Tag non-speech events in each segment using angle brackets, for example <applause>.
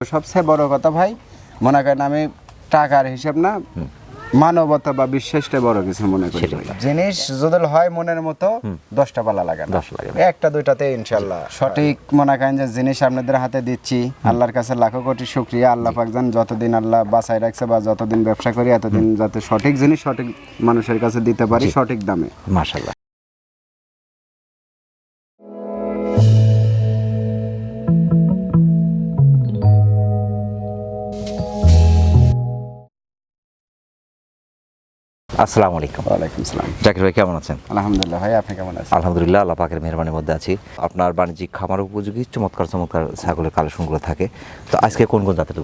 সবচেয়ে বড় কথা ভাই মনে করেন আমি টাকার হিসাব না মানবতা বা বিশ্বাসটা বড় কিছু মনে করি জিনিস যদি হয় মনের মতো দশটা পালা লাগে। একটা দুইটাতে ইনশাল্লাহ সঠিক মনে করেন যে জিনিস আপনাদের হাতে দিচ্ছি আল্লাহর কাছে লাখো কোটি শুক্রিয়া আল্লাহ পাকজান যতদিন আল্লাহ বাঁচাই রাখছে বা যতদিন ব্যবসা করি এতদিন যাতে সঠিক জিনিস সঠিক মানুষের কাছে দিতে পারি সঠিক দামে। মাশাল্লাহ আসসালামু আলাইকুম। ওয়ালাইকুম সালাম জাকির ভাই কেমন আছেন? আলহামদুলিল্লাহ ভাই আপনি কেমন আছেন? আলহামদুলিল্লাহ আল্লাহ পাকের মেহরবানির মধ্যে আছি। আপনার বাণিজ্যিক খামার উপযোগী চমৎকার চমৎকার ছাগলের কালেকশনগুলো থাকে। তো আজকে কোন কোন জাতের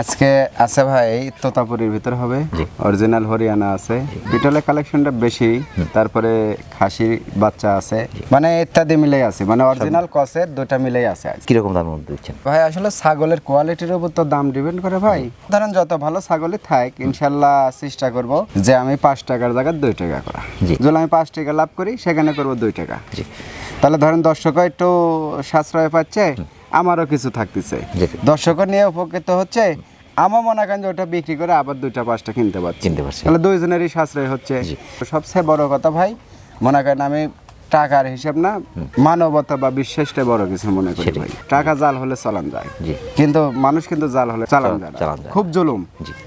আজকে আছে ভাই তোতাপুরির ভিতর হবে। অরিজিনাল হরিয়ানা আছে। বিটলের কালেকশনটা বেশি তারপরে খাসির বাচ্চা আছে। মানে ইত্যাদি মিলেই আছে। মানে অরিজিনাল কসের দুটা মিলেই আছে। কীরকম দামের মধ্যে দিচ্ছেন? ভাই আসলে ছাগলের কোয়ালিটির উপর তো দাম ডিপেন্ড করে ভাই। ধরেন যত ভালো ছাগলই থাক ইনশাল্লাহ চেষ্টা করব যে আমি পাঁচ টাকার জায়গায় দুই টাকা করা। জি। যদি আমি পাঁচ টাকা লাভ করি সেখানে করব দুই টাকা। জি। তাহলে ধরেন দর্শক একটু সাশ্রয় পাচ্ছে আমারও কিছু থাকতেছে। দর্শক দর্শকও নিয়ে উপকৃত হচ্ছে আমার মনে করেন যে ওটা বিক্রি করে আবার দুইটা পাঁচটা কিনতে পারছি। কিনতে পারছি। তাহলে দুইজনেরই সাশ্রয় হচ্ছে। সবচেয়ে বড় কথা ভাই মনে করেন আমি টাকার হিসাব না মানবতা বা বিশ্বাসটা বড় কিছু মনে করি ভাই। টাকা জাল হলে চালান যায়। কিন্তু মানুষ কিন্তু জাল হলে চালান যায়। খুব জুলুম।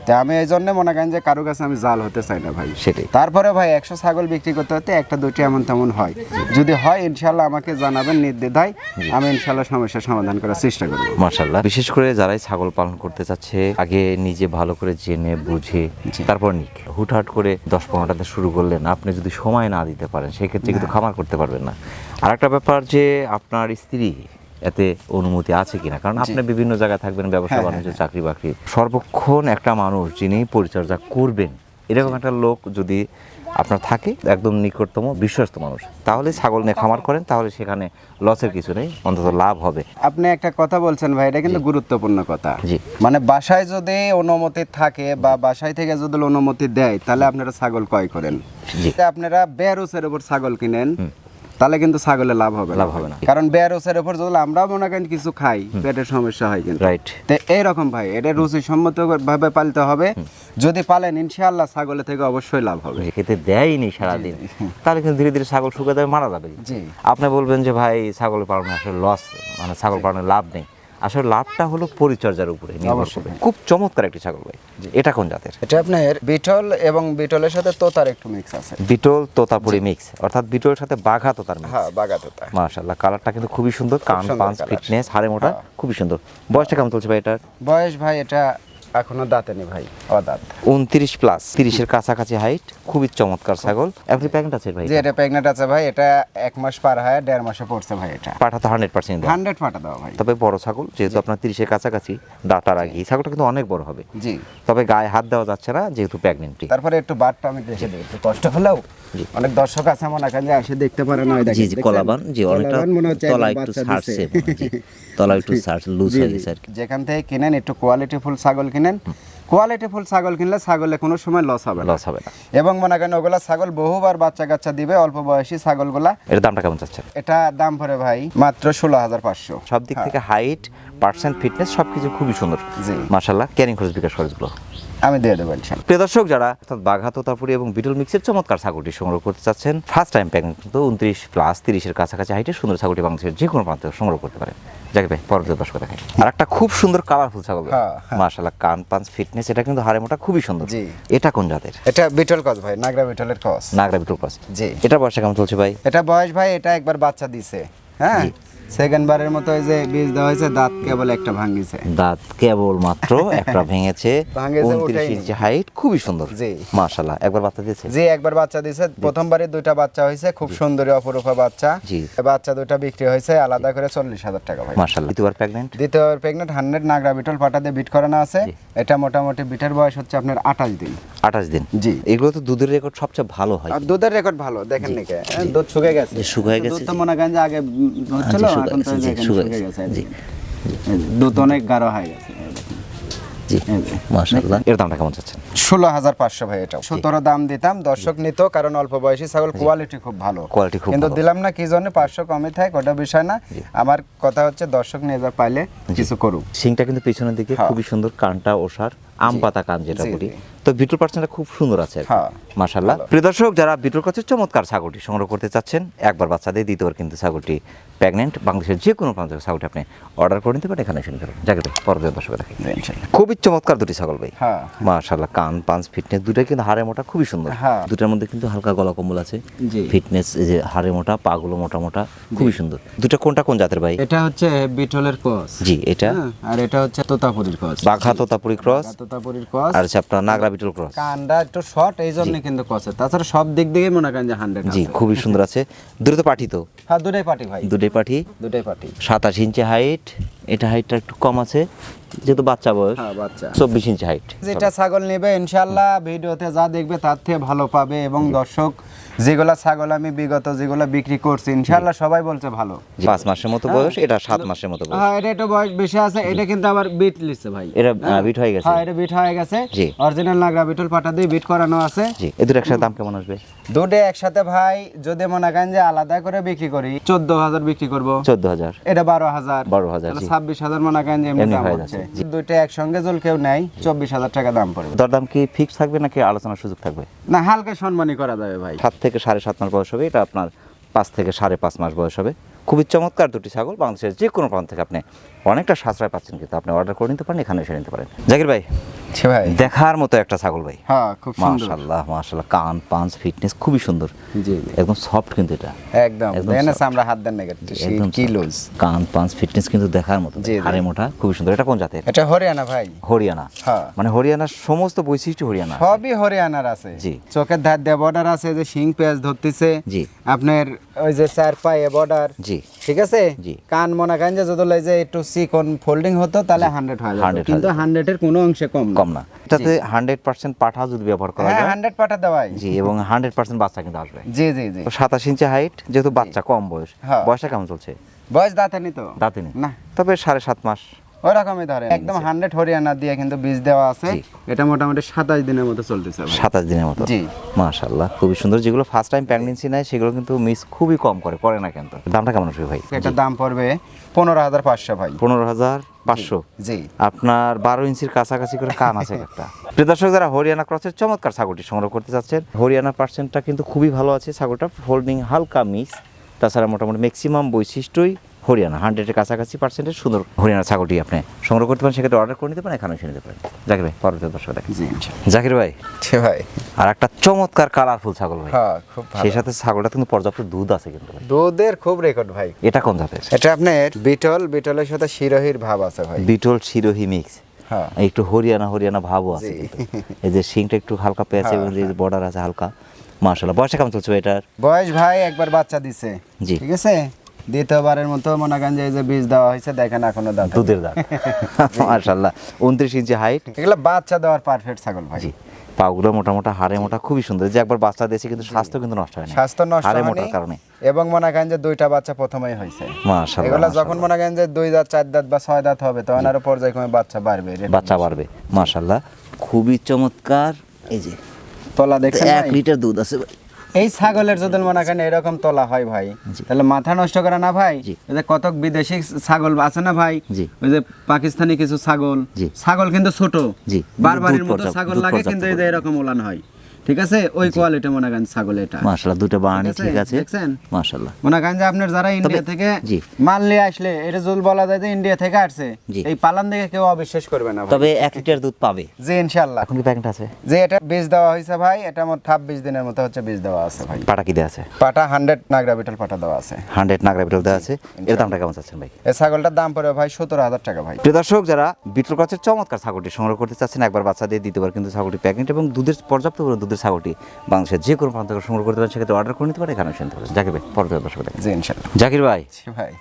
তাই আমি এই জন্য মনে করেন যে কারও কাছে আমি জাল হতে চাই না ভাই। সেটাই। তারপরে ভাই একশো ছাগল বিক্রি করতে হতে একটা দুটি এমন তেমন হয়। যদি হয় ইনশাল্লাহ আমাকে জানাবেন নির্দ্বিধায়। আমি ইনশাল্লাহ সমস্যার সমাধান করার চেষ্টা করব। মাশাল্লাহ বিশেষ করে যারাই ছাগল পালন করতে চাচ্ছে আগে নিজে ভালো করে জেনে বুঝে তারপর নিক। হুটহাট করে দশ পনেরোটাতে শুরু করলেন। আপনি যদি সময় না দিতে পারেন সেক্ষেত্রে কিন্তু খামার করতে পারবেন না। আর একটা ব্যাপার যে আপনার স্ত্রী এতে অনুমতি আছে কিনা? কারণ আপনি বিভিন্ন জায়গায় থাকবেন ব্যবসা হ্যাঁ, বাণিজ্য চাকরি বাকরি। সর্বক্ষণ একটা মানুষ যিনি পরিচর্যা করবেন এরকম একটা লোক যদি আপনার থাকে একদম নিকটতম বিশ্বস্ত মানুষ। তাহলে ছাগল নিয়ে খামার করেন তাহলে সেখানে লসের কিছু নেই অন্তত লাভ হবে। আপনি একটা কথা বলছেন ভাই এটা কিন্তু গুরুত্বপূর্ণ কথা। জি। মানে বাসায় যদি অনুমতি থাকে বা বাসায় থেকে যদি অনুমতি দেয় তাহলে আপনারা ছাগল ক্রয় করেন। আপনারা বেরোসের উপর ছাগল কিনেন। তাহলে কিন্তু ছাগলের লাভ হবে লাভ হবে না। কারণ বেয়ারুসের উপর যদি আমরা মনে করেন কিছু খাই পেটের সমস্যা হয় কিন্তু। রাইট তো এইরকম ভাই এটা রুচি সম্মত ভাবে পালতে হবে। যদি পালেন ইনশাআল্লাহ ছাগলের থেকে অবশ্যই লাভ হবে। খেতে দেয়নি সারাদিন। <laughs> তাহলে কিন্তু ধীরে ধীরে ছাগল শুকিয়ে যাবে মারা যাবে। জি। আপনি বলবেন যে ভাই ছাগল পালনে আসলে লস মানে ছাগল পালনে লাভ নেই। আসলে লাভটা হলো পরিচর্যার উপরে খুব চমৎকার একটি ছাগল ভাই। এটা কোন জাতের? এটা আপনার বিটল এবং বিটলের সাথে তোতার একটু মিক্স আছে। বিটল তোতাপুরি মিক্স অর্থাৎ বিটলের সাথে বাঘা তোতার মিক্স হ্যাঁ বাঘা তোতা। মাশাআল্লাহ কালারটা কিন্তু খুবই সুন্দর। কান পাঁচ ফিটনেস হাড়ে মোটা খুবই সুন্দর। বয়সটা কেমন চলছে ভাই এটার? বয়স ভাই এটা এখনও দাঁতে নেই ভাই অদাঁত। উনত্রিশ প্লাস তিরিশের কাছাকাছি হাইট খুবই চমৎকার ছাগল। এখন প্যাকেট আছে ভাই? এটা প্রেগনেন্ট আছে ভাই এটা এক মাস পার হয় দেড় মাসে পড়ছে ভাই এটা। পাঠাতে হান্ড্রেড পার্সেন্ট হান্ড্রেড ফাটা দাও ভাই। তবে বড় ছাগল যেহেতু আপনার তিরিশের কাছাকাছি দাঁতার আগে ছাগলটা কিন্তু অনেক বড় হবে। জি। তবে গায়ে হাত দেওয়া যাচ্ছে না যেহেতু প্রেগনেন্টটি তারপরে একটু বাটটা আমি দেখে দিই একটু কষ্ট হলেও। অনেক দর্শক আছে মনে করেন যে এসে দেখতে পারে না জি জি কলাবান জি অনেকটা তলা একটু ছাড়ছে তলা একটু ছাড় লুজ হয়ে গেছে আর কি। যেখান থেকে কিনেন একটু ছাগল কিনেন। ছাগল কিনলে ছাগলে কোনো সময় লস হবে লস হবে না। এবং মনে করেন ওগুলা ছাগল বহুবার বাচ্চা কাচ্চা দিবে অল্প বয়সী ছাগলগুলা। এর দামটা কেমন চাচ্ছেন? এটা দাম পড়ে ভাই মাত্র ষোলো হাজার পাঁচশো। সব দিক থেকে হাইট পার্সেন্ট ফিটনেস সব কিছু খুবই সুন্দর। জি। মাশাল্লাহ ক্যারিং খরচ বিকাশ খরচগুলো। আমি দিয়ে দেবো প্রিয় দর্শক যারা অর্থাৎ বাঘা তোতাপুরি এবং বিটল মিক্সের চমৎকার ছাগলটি সংগ্রহ করতে চাচ্ছেন ফার্স্ট টাইম প্যাকেট কিন্তু উনত্রিশ প্লাস তিরিশের কাছাকাছি হাইটের সুন্দর ছাগলটি বাংলাদেশের যে কোনো প্রান্তে সংগ্রহ করতে পারেন। যাকে ভাই পরবর্তী দর্শক দেখাই। আর একটা খুব সুন্দর কালারফুল ছাগল হ্যাঁ, হ্যাঁ। মাশাল্লাহ কান পাঁচ ফিটনেস এটা কিন্তু হাড়ে মোটা খুবই সুন্দর। জি। এটা কোন জাতের? এটা বিটল কস ভাই নাগরা বিটলের কস নাগরা বিটল ক্রস। জি। এটা বয়সটা কেমন চলছে ভাই? এটা বয়স ভাই এটা একবার বাচ্চা দিছে। হ্যাঁ? সেকেন্ড বারের মতো ওই যে বীজ দেওয়া হয়েছে দাঁত কেবল একটা ভাঙিছে। দাঁত কেবল মাত্র <laughs> একটা ভেঙেছে। ভাঙেছে, উনত্রিশ। ইঞ্চি হাইট খুবই সুন্দর। জি। মাশাল্লাহ একবার বাচ্চা দিয়েছে? জি একবার বাচ্চা দিছে প্রথমবারই দুইটা বাচ্চা হয়েছে খুব সুন্দরী অপরূপা বাচ্চা। জি। বাচ্চা দুইটা বিক্রি হয়েছে আলাদা করে চল্লিশ হাজার টাকা ভাই। মাশাল্লাহ দ্বিতীয়বার প্রেগনেন্ট দ্বিতীয় প্রেগনেন্ট হান্ড্রেড নাগরা বিটল পাটা দিয়ে বিট করানো আছে। এটা মোটামুটি বিটের বয়স হচ্ছে আপনার আঠাশ দিন। আঠাশ দিন? জি। এগুলো তো দুধের রেকর্ড সবচেয়ে ভালো হয়। আর দুধের রেকর্ড ভালো দেখেন নাকি। হ্যাঁ, দুধ শুকে গেছে। যে গেছে, দুধ তো মনে করেন যে আগে হচ্ছিল। জি, শুকায় এখন তো গেছে, জি, দেখেন শুকায় শুকে গেছে, গেছে জি। দুধ অনেক গাঢ় হয়ে গেছে জি মাশাআল্লাহ। এর দামটা কেমন চাচ্ছেন? ষোলো হাজার পাঁচশো ভাই এটা সতেরো দাম দিতাম দর্শক নিত কারণ অল্প বয়সী ছাগল কোয়ালিটি খুব ভালো। খুব কিন্তু দিলাম না কি জন্য? পাঁচশো কমে থাকে ওটা বিষয় না। আমার কথা হচ্ছে দর্শক নিয়ে যা পাইলে কিছু করুক। সিংটা কিন্তু পিছনের দিকে হ্যাঁ। খুবই সুন্দর কানটা ওষার আম পাতা কান যেটা বলি। তো বিটুল পার্সেন্টটা খুব সুন্দর আছে হ্যাঁ। মাশাল্লাহ প্রিয় দর্শক যারা বিটুল কাছে চমৎকার ছাগলটি সংগ্রহ করতে চাচ্ছেন। একবার বাচ্চা দিয়ে দ্বিতীয়বার কিন্তু ছাগলটি প্রেগনেন্ট বাংলাদেশের যে কোনো প্রান্ত থেকে ছাগলটি আপনি অর্ডার করে নিতে পারেন এখানে নিতে পারেন যাকে পরবর্তী দর্শক দেখেন খুবই চমৎকার দুটি ছাগল ভাই। হ্যাঁ। মাশাল্লাহ কান পাঁচ ফিটনেস দুটাই কিন্তু হাড়ে মোটা খুবই সুন্দর। হ্যাঁ। দুটার মধ্যে কিন্তু হালকা গলা কম্বল আছে। ফিটনেস এই যে হাড়ে মোটা পাগুলো মোটা মোটা খুবই সুন্দর। দুটা কোনটা কোন জাতের ভাই? এটা হচ্ছে বিটলের কস জি এটা। আর এটা হচ্ছে তোতাপুরির ক্রস। বাঘা তোতাপুরি ক্রস। তোতাপুরির ক্রস। আর হচ্ছে আপনার নাগরা বিটল ক্রস কানটা একটু শর্ট এই জন্য কিন্তু কসে তাছাড়া সব দিক থেকে মনে করেন যে হান্ড্রেড জি খুবই সুন্দর আছে। দ্রুত পাঠি তো? হ্যাঁ দুটাই পাঠি ভাই। দুটাই পাঠি দুটাই পাঠি সাতাশ ইঞ্চি হাইট এটা হাইটটা একটু কম আছে যেহেতু বাচ্চা বয়স হ্যাঁ বাচ্চা। চব্বিশ ইঞ্চি হাইট যেটা ছাগল নেবে ইনশাল্লাহ ভিডিওতে যা দেখবে তার থেকে ভালো পাবে এবং দর্শক যেগুলা ছাগল আমি বিগত যেগুলা বিক্রি করছি ইনশাল্লাহ সবাই বলছে ভালো। পাঁচ মাসের মতো বয়স এটা সাত মাসের মতো বয়স। হ্যাঁ এটা একটু বয়স বেশি আছে এটা কিন্তু আবার বিট লিখছে ভাই। এটা বিট হয়ে গেছে। হ্যাঁ এটা বিট হয়ে গেছে। জি। অরিজিনাল নাগরা বিটল পাটা দিয়ে বিট করানো আছে। জি এই দুটো একসাথে দাম কেমন আসবে? দুটো একসাথে ভাই যদি মনে করেন যে আলাদা করে বিক্রি করি চোদ্দ হাজার বিক্রি করব। চোদ্দ হাজার। এটা বারো হাজার। বারো হাজার। ছাব্বিশ হাজার মানা কেন এমনি এমনি দাম হচ্ছে? দুইটা একসঙ্গে জল কেউ নেয় চব্বিশ হাজার টাকা দাম পড়বে দরদাম কি ফিক্স থাকবে নাকি আলোচনার সুযোগ থাকবে? না হালকা সম্মানই করা যাবে ভাই। সাত থেকে সাড়ে সাত মাস বয়স হবে এটা আপনার পাঁচ থেকে সাড়ে পাঁচ মাস বয়স হবে। খুবই চমৎকার দুটি ছাগল বাংলাদেশের যে কোনো প্রান্ত থেকে আপনি অনেকটা সাশ্রয় পাচ্ছেন কিন্তু আপনি অর্ডার করে নিতে পারেন এখানে এসে নিতে পারেন। জাকির ভাই ভাই। দেখার মতো একটা ছাগল ভাই। হ্যাঁ খুব সুন্দর। কান পাঁচ ফিটনেস খুবই সুন্দর। জি একদম সফট কিন্তু এটা। একদম আমরা হাত দেন না একদম কি লুজ কান পাঁচ ফিটনেস কিন্তু দেখার মতো। হাড়ে মোটা খুবই সুন্দর। এটা কোন জাতের? এটা হরিয়ানা ভাই। হরিয়ানা। হ্যাঁ। মানে হরিয়ানার সমস্ত বৈশিষ্ট্য হরিয়ানা। সবই হরিয়ানার আছে। জি। চোখের ধার দিয়ে বর্ডার আছে যে শিং পেঁয়াজ ধরতেছে। জি। আপনার ওই যে চার পায়ে বর্ডার জি। ঠিক আছে? জি। কান মনে করেন যে যদি লই যে একটু চিকন ফোল্ডিং হতো তাহলে হান্ড্রেড হয়ে যেত। 100 কিন্তু হান্ড্রেডের কোনো অংশে কম কম না। এটাতে হান্ড্রেড পার্সেন্ট পাঠা যদি ব্যবহার করা হ্যাঁ যায় হান্ড্রেড পাঠা দেওয়াই। জি এবং হান্ড্রেড পার্সেন্ট বাচ্চা কিন্তু আসবে। জি জি জি। সাতাশ ইঞ্চি হাইট যেহেতু বাচ্চা কম বয়স হ্যাঁ। বয়সটা কেমন চলছে? বয়স দাঁতে নি তো। দাঁতে নি না। তবে সাড়ে সাত মাস ওই রকমই ধরে একদম হান্ড্রেড হরিয়ানা দিয়ে কিন্তু বীজ দেওয়া আছে। এটা মোটামুটি সাতাশ দিনের মতো চলতেছে সাতাশ দিনের মতো। জি। মাশাল্লাহ খুবই সুন্দর। যেগুলো ফার্স্ট টাইম প্রেগনেন্সি নেয় সেগুলো কিন্তু মিস খুবই কম করে করে না কিন্তু। দামটা কেমন আসবে ভাই? এটার দাম পড়বে পনেরো হাজার পাঁচশো ভাই। পনেরো হাজার পাঁচশো? জি আপনার বারো ইঞ্চির কাছাকাছি করে কান আছে একটা। প্রিয় দর্শক যারা হরিয়ানা ক্রসের চমৎকার ছাগলটি সংগ্রহ করতে চাচ্ছেন হরিয়ানা পার্সেন্টটা কিন্তু খুবই ভালো আছে। ছাগলটা ফোল্ডিং হালকা মিক্স তাছাড়া মোটামুটি ম্যাক্সিমাম বৈশিষ্ট্যই হরিয়ানা হান্ড্রেডের কাছাকাছি পার্সেন্টের সুন্দর হরিয়ানা ছাগলটি আপনি সংগ্রহ করতে পারেন সেক্ষেত্রে অর্ডার করে নিতে পারেন এখানে এসে নিতে পারেন। জাকির ভাই পরবর্তী দর্শক দেখেন। জাকির ভাই ভাই। আর একটা চমৎকার কালারফুল ছাগল ভাই। হ্যাঁ খুব ভালো। সেই সাথে ছাগলটা কিন্তু পর্যাপ্ত দুধ আছে কিন্তু ভাই। দুধের খুব রেকর্ড ভাই। এটা কোন জাতের? এটা আপনার বিটল বিটলের সাথে শিরোহির ভাব আছে ভাই। বিটল শিরোহি মিক্স হ্যাঁ। একটু হরিয়ানা হরিয়ানা ভাবও আছে এই যে শিংটা একটু হালকা পেয়েছে এবং যে বর্ডার আছে হালকা। মার্শাল্লাহ বয়সটা কেমন চলছে এটার? বয়স ভাই একবার বাচ্চা দিছে। জি। ঠিক আছে? দ্বিতীয়বারের মতো মনে করেন যে এই যে বীজ দেওয়া হয়েছে দেখেন এখনও দাঁত। <laughs> দুধের দাগ মার্শাল্লাহ উনত্রিশ ইঞ্চি হাইট এগুলো বাচ্চা দেওয়ার পারফেক্ট ছাগল ভাই। পাগুলো মোটা মোটা হাড়ে মোটা খুবই সুন্দর। যে একবার বাচ্চা দিয়েছে কিন্তু স্বাস্থ্য কিন্তু নষ্ট হয় না স্বাস্থ্য নষ্ট হাড়ে মোটার কারণে। এবং মনে করেন যে দুইটা বাচ্চা প্রথমেই হয়েছে। মার্শাল্লাহ এগুলো যখন মনে করেন যে দুই দাঁত চার দাঁত বা ছয় দাঁত হবে তখন আরও পর্যায়ক্রমে বাচ্চা বাড়বে বাচ্চা বাড়বে। মার্শাল্লাহ খুবই চমৎকার। এই যে তলা দেখছেন এক লিটার দুধ আছে ভাই। এই ছাগলের যদি মনে করেন এরকম তোলা হয় ভাই। তাহলে মাথা নষ্ট করা না ভাই? কত যে কতক বিদেশি ছাগল আছে না ভাই? ওই যে পাকিস্তানি কিছু ছাগল। ছাগল কিন্তু ছোট। বারবারের মতো ছাগল লাগে কিন্তু এরকম ওলান হয়। ঠিক আছে? ওই কোয়ালিটি মনে করেন ছাগল এটা। মার্শাল্লাহ দুটো বাহানি ঠিক আছে, দেখছেন? মনে করেন যে আপনার যারা ইন্ডিয়া থেকে মাল নিয়ে আসলে এটা বলা যায় যে ইন্ডিয়া থেকে আসছে। এই পালান দেখে কেউ অবিশ্বাস করবে না তবে এক লিটার দুধ পাবে। জি ইনশাল্লাহ এখন কি প্যাকেট আছে? যে এটা বীজ দেওয়া হয়েছে ভাই। এটা মোট ছাব্বিশ দিনের মতো হচ্ছে বীজ দেওয়া আছে ভাই। পাটা কি দেওয়া আছে? পাটা হান্ড্রেড নাগরা বিটল পাটা দেওয়া আছে। হান্ড্রেড নাগরা বিটল দেওয়া আছে। এর দামটা কেমন চাচ্ছেন ভাই? এই ছাগলটার দাম পড়বে ভাই সতেরো হাজার টাকা ভাই। প্রিয় দর্শক যারা বিটল গাছের চমৎকার ছাগলটি সংগ্রহ করতে চাচ্ছেন একবার বাচ্চা দিয়ে দিতে দ্বিতীয়বার কিন্তু ছাগলটি প্যাকেট এবং দুধের পর্যাপ্ত দুধের ছাগলটি বাংলাদেশের যে কোনো প্রান্ত থেকে সংগ্রহ করতে পারেন সেক্ষেত্রে অর্ডার করে নিতে পারেন এখানে শুনতে পারেন জাকির ভাই পরবর্তী দর্শক জি ইনশাল্লাহ। জাকির ভাই ভাই।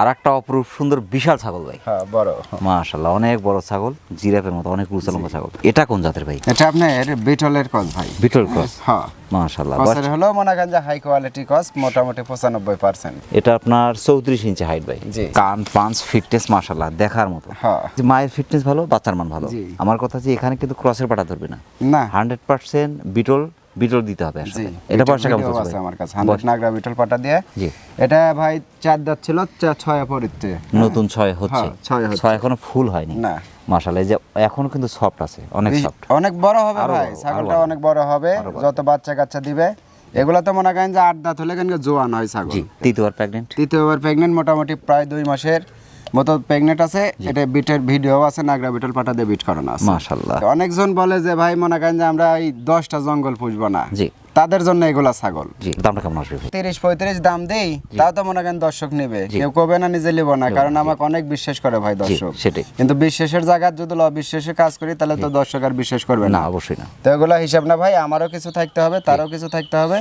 আর একটা অপরূপ সুন্দর বিশাল ছাগল ভাই। হ্যাঁ বড়। মাশাল্লাহ অনেক বড় ছাগল জিরাফের মতো অনেক উঁচা লম্বা ছাগল। এটা কোন জাতের ভাই? এটা আপনার বিটলের কস ভাই। বিটল ক্রস? হ্যাঁ। মাশাল্লাহ কসের হলো মনে করেন যে হাই কোয়ালিটি কস মোটামুটি পঁচানব্বই পার্সেন্ট এটা আপনার চৌত্রিশ ইঞ্চি হাইট ভাই। কান পাঁচ ফিটনেস মাশাল্লাহ দেখার মতো। হ্যাঁ। মায়ের ফিটনেস ভালো বাচ্চার মান ভালো। আমার কথা যে এখানে কিন্তু ক্রসের পাটা ধরবে না। বিটল বিটল দিতে হবে এটা পয়সা কেমন আছে আমার কাছে। হান্ড্রেড নাগরা বিটল পাটা দিয়ে। এটা ভাই চার দাঁত ছিল ছয় পরিতে নতুন ছয় হচ্ছে। হ্যাঁ, ছয় এখনও ফুল হয়নি। না। যে এখনও কিন্তু সফট আছে অনেক সফট অনেক বড় হবে ভাই ছাগলটা অনেক বড় হবে যত বাচ্চা কাচ্চা দিবে। এগুলো তো মনে করেন যে আট দাঁত হলে কেন জোয়ান হয় ছাগল। তৃতীয়বার প্রেগনেন্ট তৃতীয়বার প্রেগনেন্ট মোটামুটি প্রায় দুই মাসের। আছে এটা বিটের ভিডিও আছে নাগরা বিটল পাটা দিয়ে বিট করানো আছে। মাশাল্লাহ অনেকজন বলে যে ভাই মনে করেন যে আমরা এই দশটা জঙ্গল পুষবো না। জি। তাদের জন্য এগুলা ছাগল। জি দামটা কেমন আসবে তিরিশ পঁয়ত্রিশ দাম দেই তাও তো মনে করেন দর্শক নেবে। কেউ কবে না নিজে নিব না কারণ আমাকে অনেক বিশ্বাস করে ভাই দর্শক। সেটাই। কিন্তু বিশ্বাসের জায়গায় যদি অবিশ্বাসে কাজ করি তাহলে তো দর্শক আর বিশ্বাস করবে না। না অবশ্যই না। তো এগুলো হিসাব না ভাই আমারও কিছু থাকতে হবে তারও কিছু থাকতে হবে।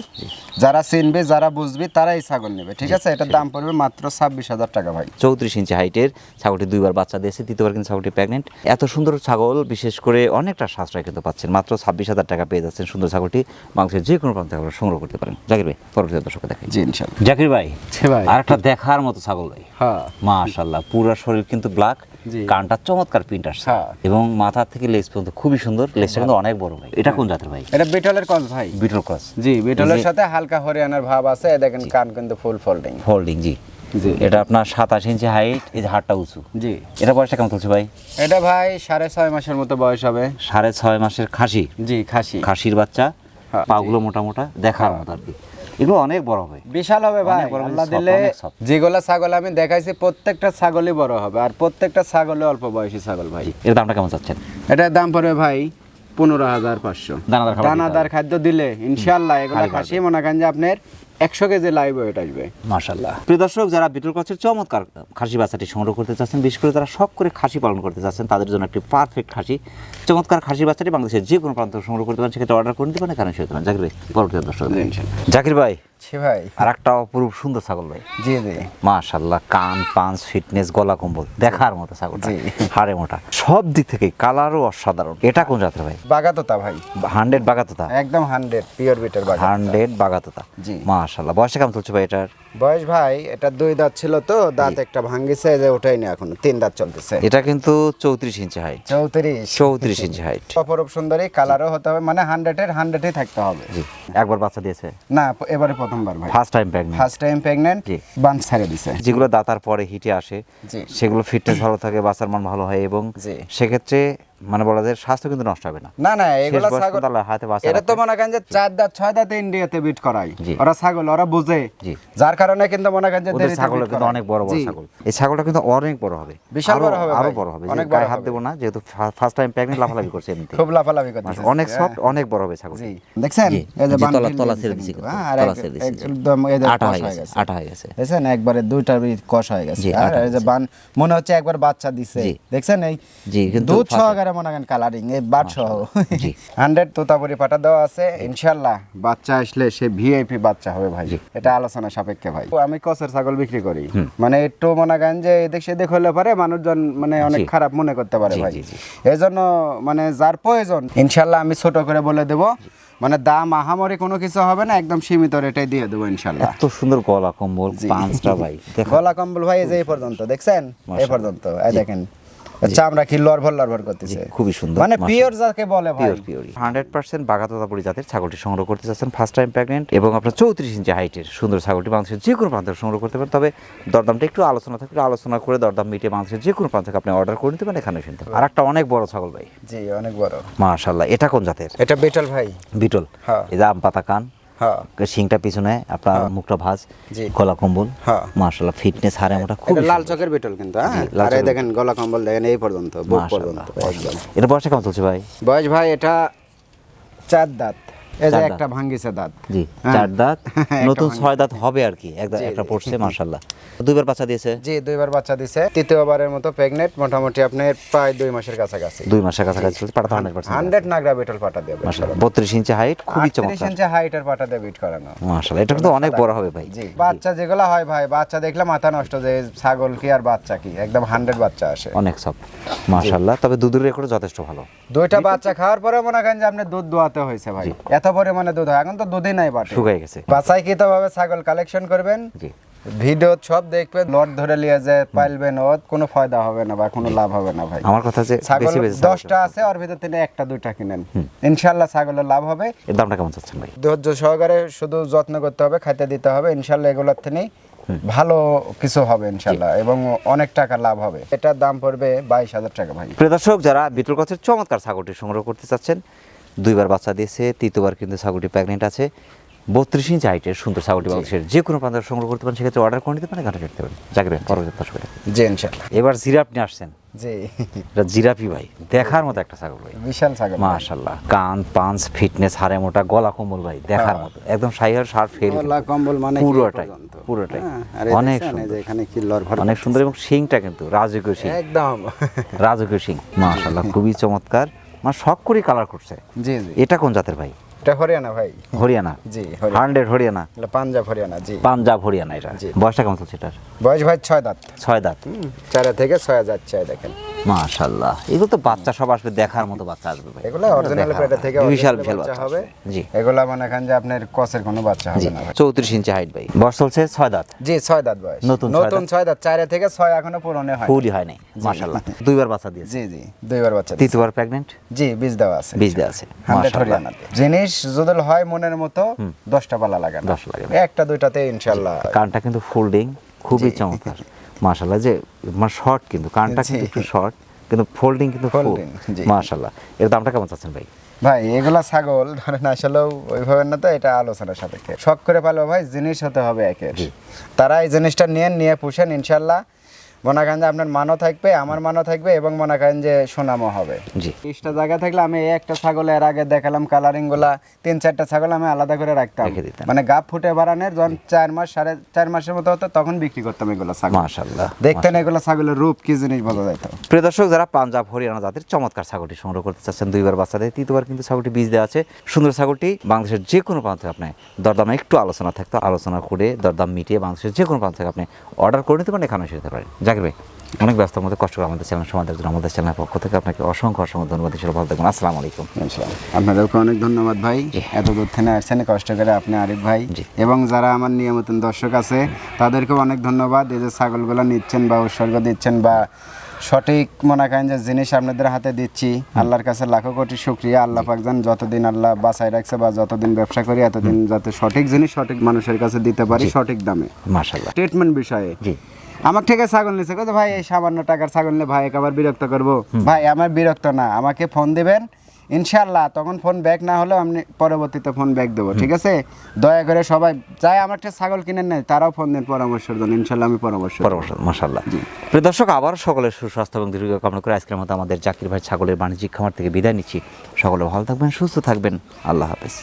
যারা চিনবে যারা বুঝবে তারাই ছাগল নেবে ঠিক আছে? এটার দাম পড়বে মাত্র ছাব্বিশ হাজার টাকা ভাই। চৌত্রিশ ইঞ্চি হাইটের ছাগলটি দুইবার বাচ্চা দিয়েছে তৃতীয়বার কিন্তু ছাগলটি প্রেগনেন্ট এত সুন্দর ছাগল বিশেষ করে অনেকটা সাশ্রয় কিন্তু পাচ্ছেন। মাত্র ছাব্বিশ হাজার টাকা পেয়ে যাচ্ছেন সুন্দর ছাগলটি মাংসের যে কোনো প্রান্তে আপনারা সংগ্রহ করতে পারেন। জাকির ভাই পরবর্তী দর্শক দেখেন জি ইনশাল্লাহ জাকির ভাই ভাই। আর একটা দেখার মতো ছাগল ভাই। হ্যাঁ। মাশাল্লাহ পুরো শরীর কিন্তু ব্ল্যাক কানটা চমৎকার প্রিন্ট আসছে। হ্যাঁ। এবং মাথা থেকে লেজ পর্যন্ত খুবই সুন্দর লেজটা কিন্তু অনেক বড় ভাই। এটা কোন জাতের ভাই? এটা বিটলের কস ভাই। বিটল ক্রস জি বিটলের সাথে হালকা হরিয়ানার ভাব আছে দেখেন কান কিন্তু ফুল ফোল্ডিং হোল্ডিং জি। জি। এটা আপনার সাতাশ ইঞ্চি হাইট এই যে হাটটা উঁচু। জি। এটা বয়সটা কেমন চলছে ভাই? এটা ভাই সাড়ে ছয় মাসের মতো বয়স হবে। সাড়ে ছয় মাসের খাসি। জি খাসি। খাসির বাচ্চা। হ্যাঁ, পাগুলো মোটা মোটা দেখার মতো আর কি। এগুলো অনেক বড় হবে। বিশাল হবে ভাই আল্লাহ দিলে। যেগুলা ছাগল আমি দেখাইছি প্রত্যেকটা ছাগলই বড় হবে আর প্রত্যেকটা ছাগলে অল্প বয়সী ছাগল ভাই। এর দামটা কেমন চাচ্ছেন? এটার দাম পড়বে ভাই পনেরো হাজার পাঁচশো। দানাদার খাদ্য দিলে ইনশাল্লাহ এগুলো খাসি মনে করেন যে আপনার একশো কেজি লাইভ ওয়েট আসবে। মাশাল্লাহ প্রিয় দর্শক যারা বিটল কচের চমৎকার খাসি বাচ্চাটি সংগ্রহ করতে চাচ্ছেন বিশেষ করে যারা শখ করে খাসি পালন করতে চাচ্ছেন তাদের জন্য একটি পারফেক্ট খাসি। চমৎকার খাসি বাচ্চাটি বাংলাদেশের যে কোনো প্রান্ত সংগ্রহ করতে পারেন। সেক্ষেত্রে অর্ডার করে নিতে পারেন কারণ সেখানে জাকির ভাই পরবর্তী দর্শক। জাকির ভাই ছি ভাই। আর একটা অপরূপ সুন্দর ছাগল ভাই। জি জি। মাশাল্লাহ কান ফিটনেস গলা কম্বল দেখার মতো ছাগলটা। জি। হাড়ে মোটা। সব দিক থেকে কালারও অসাধারণ। এটা কোন জাতের ভাই? বাগাতোতা ভাই। হান্ড্রেড বাগাতোতা? একদম হান্ড্রেড পিওর বিটের হান্ড্রেড বাগাতোতা। জি। মাশাল্লাহ বয়সে কেমন চলছে ভাই এটার? বয়স ভাই এটা দুই দাঁত ছিল তো দাঁত একটা ভাঙ্গিছে যে ওঠাই না এখন তিন দাঁত চলতেছে। এটা কিন্তু চৌত্রিশ ইঞ্চি হাইট চৌত্রিশ। চৌত্রিশ ইঞ্চি হাইট অপরূপ সুন্দরী কালারও হতে হবে মানে হান্ড্রেডের হান্ড্রেডই থাকতে হবে। জি। একবার বাচ্চা দিয়েছে? না এবারে প্রথমবার ভাই। First time pregnant first time pregnant বান ছেড়ে দিছে। যেগুলো দাতার পরে হিটে আসে সেগুলো ফিটনেস ভালো থাকে বাচ্চার মন ভালো হয় এবং সেক্ষেত্রে মানে বলা যায় স্বাস্থ্য কিন্তু নষ্ট হবে না। না না এগুলা ছাগল হাতে বাচ্চা এটা তো মনে করেন যে চার দাঁত ছয় দাঁতে ইন্ডিয়াতে বিট করায়। জি। ওরা ছাগল ওরা বুঝে। জি। যার কারণে কিন্তু মনে করেন যে ওদের ছাগল কিন্তু অনেক বড় বড় ছাগল। এই ছাগলটা কিন্তু অনেক বড় হবে। বিশাল বড় হবে আরও বড় হবে। অনেক বড় গায়ে হাত। দেবো না যেহেতু ফার্স্ট টাইম প্রেগনেন্ট লাফালাফি করছে এমনিতে। খুব লাফালাফি করতেছে। অনেক সফট অনেক বড় হবে ছাগল জি। দেখছেন? এই যে তলা- তলা ছেড়ে দিছি হ্যাঁ, আর তলা ছেড়ে দিছি, একদম এই যে আটা হয়ে হয়ে গেছে আটা হয়ে গেছে। দেখছেন? একবারে দুইটার কষ হয়ে গেছে। আর এই যে বান মনে হচ্ছে একবার বাচ্চা দিছে। দেখছেন এই জি, কিন্তু দুধ ফাঁসে- মনে করেন কালারিং এই বাট সহ। হান্ড্রেড তোতাপুরি পাটা দেওয়া আছে ইনশাল্লাহ বাচ্চা আসলে সে ভিআইপি বাচ্চা হবে ভাই। এটা আলোচনা সাপেক্ষে ভাই। আমি কসের ছাগল বিক্রি করি। মানে একটু মনে করেন যে এদিক সেদিক হলে পারে মানুষজন মানে অনেক খারাপ মনে করতে পারে ভাই। এই জন্য মানে যার প্রয়োজন ইনশাল্লাহ আমি ছোট করে বলে দেব। মানে দাম আহামরি কোনো কিছু হবে না একদম সীমিত রেটাই দিয়ে দেবো ইনশাল্লাহ এত সুন্দর গলা কম্বল পাঁচটা ভাই <laughs> গলা কম্বল ভাই এই যে এই পর্যন্ত দেখছেন? এই পর্যন্ত এই দেখেন। চামড়া কি লড়ভর লড়ভর করতেছে? খুবই সুন্দর, মানে মাশাআল্লাহ। পিওর যাকে বলে ভাই। পিওর পিওর হান্ড্রেড পার্সেন্ট বাগাতোতাপুরি জাতের ছাগলটি সংগ্রহ করতে চাচ্ছেন ফার্স্ট টাইম প্রেগনেন্ট এবং আপনার চৌত্রিশ ইঞ্চি হাইটের সুন্দর ছাগলটি বাংলাদেশের যে কোনো প্রান্ত সংগ্রহ করতে পারেন। তবে দরদামটা একটু আলোচনা থাকলে আলোচনা করে দরদাম মিটিয়ে বাংলাদেশের যে কোনো প্রান্ত থেকে আপনি অর্ডার করে নিতে পারেন এখানে শুনতে আর একটা অনেক বড় ছাগল ভাই। জি অনেক বড়। মাশাল্লাহ এটা কোন জাতের? এটা বেটাল ভাই। বিটল। হ্যাঁ। এই যে আম পাতা কান। হ্যাঁ। শিংটা পিছনে আপনার মুখটা ভাজ। গলা কম্বল। হ্যাঁ। মাশাল্লাহ ফিটনেস হারে মোটা খুব লাল চকের বেটল কিন্তু হ্যাঁ? আর দেখেন গলা কম্বল দেখেন এই পর্যন্ত বুক পর্যন্ত এটা বয়সটা কেমন চলছে ভাই? বয়স ভাই এটা চার দাঁত। এই যে একটা ভাঙ্গিছে দাঁত। জি হ্যাঁ। চার দাঁত। <laughs> নতুন ছয় দাঁত হবে আর কি। একটা পড়ছে <laughs> মাশাল্লাহ দুইবার বাচ্চা দিয়েছে? জি দুইবার বাচ্চা দিছে তৃতীয়বারের মতো প্রেগনেন্ট মোটামুটি আপনার প্রায় দুই মাসের কাছাকাছি। দুই মাসের কাছাকাছি পাটা তো হান্ড্রেড পার্সেন্ট হান্ড্রেড নাগরা বেটল পাটা দেবে মাশাল্লাহ বত্রিশ ইঞ্চি হাইট খুবই চমৎকার। ইঞ্চি হাইটের পাটা দিয়ে বিট করানো। মাশাল্লাহ এটা কিন্তু অনেক বড় হবে ভাই। জি বাচ্চা যেগুলো হয় ভাই বাচ্চা দেখলে মাথা নষ্ট যে ছাগল কি আর বাচ্চা কি? একদম হান্ড্রেড বাচ্চা আসে। অনেক সব মাশাল্লাহ তবে দুধের রেকর্ড যথেষ্ট ভালো। দুইটা বাচ্চা খাওয়ার পরে মনে করেন যে আপনি দুধ দোয়াতে হয়েছে ভাই। এত পরিমাণে দুধ হয়। এখন তো দুধই নাই বাটে। শুকাই গেছে। কি ভাবে ছাগল কালেকশন করবেন। জি। ভিডিও সব দেখবেন লট ধরে নিয়ে যে পাইলবেন ও কোনো ফায়দা হবে না বা কোনো লাভ হবে না ভাই। আমার কথা যে ছাগল বেশি বেশি দশটা আছে ওর ভিতর থেকে একটা দুইটা কিনেন। ইনশাল্লাহ ছাগলের লাভ হবে। এর দামটা কেমন চাচ্ছেন ভাই? ধৈর্য সহকারে শুধু যত্ন করতে হবে খাইতে দিতে হবে। ইনশাল্লাহ এগুলোর থেকে ভালো কিছু হবে ইনশাল্লাহ এবং অনেক টাকা লাভ হবে। এটার দাম পড়বে বাইশ হাজার টাকা ভাই। প্রিয় দর্শক যারা গাছের চমৎকার ছাগলটি সংগ্রহ করতে চাচ্ছেন দুইবার বাচ্চা দিয়েছে তৃতীয়বার কিন্তু ছাগলটি প্রেগনেন্ট আছে। বত্রিশ ইঞ্চ হাইটের সুন্দর ছাগলটি বাংলাদেশের যে কোনো প্রান্তে সংগ্রহ করতে পারেন সেক্ষেত্রে অর্ডার করে নিতে পারেন ঘাটে নিতে পারেন। জাকির পরবর্তী করে। জি এবার জিরাপ নিয়ে আসছেন। জি। এটা জিরাপি ভাই দেখার মতো একটা ছাগল ভাই। বিশাল ছাগল। মাশাল্লাহ কান পাঞ্চ ফিটনেস হাড়ে মোটা গলা কম্বল ভাই দেখার মতো। একদম সাইহার শার্ট ফেল গলা কম্বল মানে পুরোটাই পুরোটাই হ্যাঁ, অনেক সুন্দর। এখানে কিল্লর ভর অনেক সুন্দর এবং শিংটা কিন্তু রাজকীয় শিং। একদম। রাজকীয় সিং মাশাল্লাহ খুবই চমৎকার। মানে শখ করে কালার করছে। জি জি। এটা কোন জাতের ভাই? এটা হরিয়ানা ভাই। হরিয়ানা? জি হান্ড্রেড হরিয়ানা? এটা পাঞ্জাব হরিয়ানা জি। পাঞ্জাব হরিয়ানা এটা। জি। বয়সটা কেমন চলছে এটার? বয়স ভাই ছয় দাঁত। ছয় দাঁত। চারা থেকে ছয় যাচ্ছে দেখেন। মাশাল্লাহ এগুলো তো বাচ্চা সব আসবে দেখার মতো বাচ্চা আসবে ভাই। এগুলা অরিজিনাল দেখার থেকে বিশাল বিশাল বাচ্চা হবে। জি। এগুলা মনে করেন যে আপনার কসের কোনো বাচ্চা হবে না ভাই। চৌত্রিশ ইঞ্চি হাইট ভাই। বয়স চলছে ছয় দাঁত। জি ছয় দাঁত বয়স। নতুন নতুন ছয় দাঁত চারে থেকে ছয় এখনও পূরণে হয় ফুলই হয় নাই মাশাল্লাহ দুইবার বাচ্চা দিয়েছে। জি জি দুইবার বাচ্চা তৃতীয়বার প্রেগনেন্ট জি বীজ দেওয়া আছে। বীজ দেওয়া আছে। হরিয়ানাতে। জিনিস যদি হয় মনের মতো দশটা পালা লাগে না। দশ লাগে। একটা দুইটাতে ইনশাল্লাহ কানটা কিন্তু ফোল্ডিং খুবই চমৎকার। মাশাল্লাহ যে মানে শর্ট কিন্তু কানটা কিন্তু একটু শর্ট কিন্তু ফোল্ডিং কিন্তু ফুল Folding, জি। মাশাল্লাহ এর দামটা কেমন চাচ্ছেন ভাই? ভাই এগুলা ছাগল ধরেন আসলেও ওইভাবে না তো এটা আলোচনার সাপেক্ষে। শখ করে পালো ভাই জিনিস হতে হবে একের। তারা এই জিনিসটা নিয়ে নিয়ে পুষেন ইনশাল্লাহ মনে করেন যে আপনার মানও থাকবে আমার মানও থাকবে এবং মনে করেন যে সুনামও হবে। জি। বিশটা জায়গা থাকলে আমি এই একটা ছাগল এর আগে দেখালাম কালারিংগুলা তিন চারটা ছাগল আমি আলাদা করে রাখতাম। মানে গাপ ফুটে বাড়ানোর যখন চার মাস সাড়ে চার মাসের মতো হতো তখন বিক্রি করতাম এগুলো ছাগল। মাশাল্লাহ দেখতেন এগুলো ছাগলের রূপ কি জিনিস বোঝা যেত প্রিয় দর্শক যারা পাঞ্জাব হরিয়ানা জাতের চমৎকার ছাগলটি সংগ্রহ করতে চাচ্ছেন দুইবার বাচ্চা দেয় তৃতীয়বার কিন্তু ছাগলটি বীজ দেওয়া আছে। সুন্দর ছাগলটি বাংলাদেশের যে কোনো প্রান্ত থেকে আপনি দরদামে একটু আলোচনা থাকতো আলোচনা করে দরদাম মিটিয়ে বাংলাদেশের যে কোনো প্রান্ত থেকে আপনি অর্ডার করে নিতে পারেন এখানে এসে যেতে পারেন। জাকির ভাই অনেক ব্যস্ত মধ্যে কষ্ট করে আমাদের চ্যানেল সমাজের জন্য আমাদের চ্যানেলের পক্ষ থেকে আপনাকে অসংখ্য অসংখ্য ধন্যবাদ হিসেবে ভালো থাকবেন আসসালামু আলাইকুম। আপনাদেরকে অনেক ধন্যবাদ ভাই। এত দূর থেকে আসছেন কষ্ট করে আপনি আরিফ ভাই। এবং যারা আমার নিয়মিত দর্শক আছে তাদেরকেও অনেক ধন্যবাদ। এই যে ছাগলগুলো নিচ্ছেন বা উৎসর্গ দিচ্ছেন বা সঠিক মনে করেন যে জিনিস আপনাদের হাতে দিচ্ছি আল্লাহর কাছে লাখো কোটি শুক্রিয়া। আল্লাহ পাকজান যতদিন আল্লাহ বাঁচায় রাখছে বা যতদিন ব্যবসা করি এতদিন যাতে সঠিক জিনিস সঠিক মানুষের কাছে দিতে পারি সঠিক দামে। মাশাল্লাহ ট্রিটমেন্ট বিষয়ে। আমার থেকে ছাগল নিছে। কথা ভাই এই সামান্য টাকার ছাগল নিয়ে ভাই একবার বিরক্ত করব। ভাই আমার বিরক্ত না আমাকে ফোন দিবেন। ইনশাল্লাহ তখন ফোন ব্যাক না হলেও আমি পরবর্তীতে ফোন ব্যাক দেবো ঠিক আছে? দয়া করে সবাই যাই আমার একটা ছাগল কিনেন নাই তারাও ফোন দেন পরামর্শের জন্য ইনশাল্লাহ আমি পরামর্শ। পরামর্শ মাশাল্লাহ প্রিয় দর্শক আবার সকলের সুস্বাস্থ্য এবং দীর্ঘ কামনা করে আজকের মতো আমাদের জাকির ভাই ছাগলের বাণিজ্যিক খামার থেকে বিদায় নিচ্ছি। সকলে ভালো থাকবেন সুস্থ থাকবেন। আল্লাহ হাফেজ।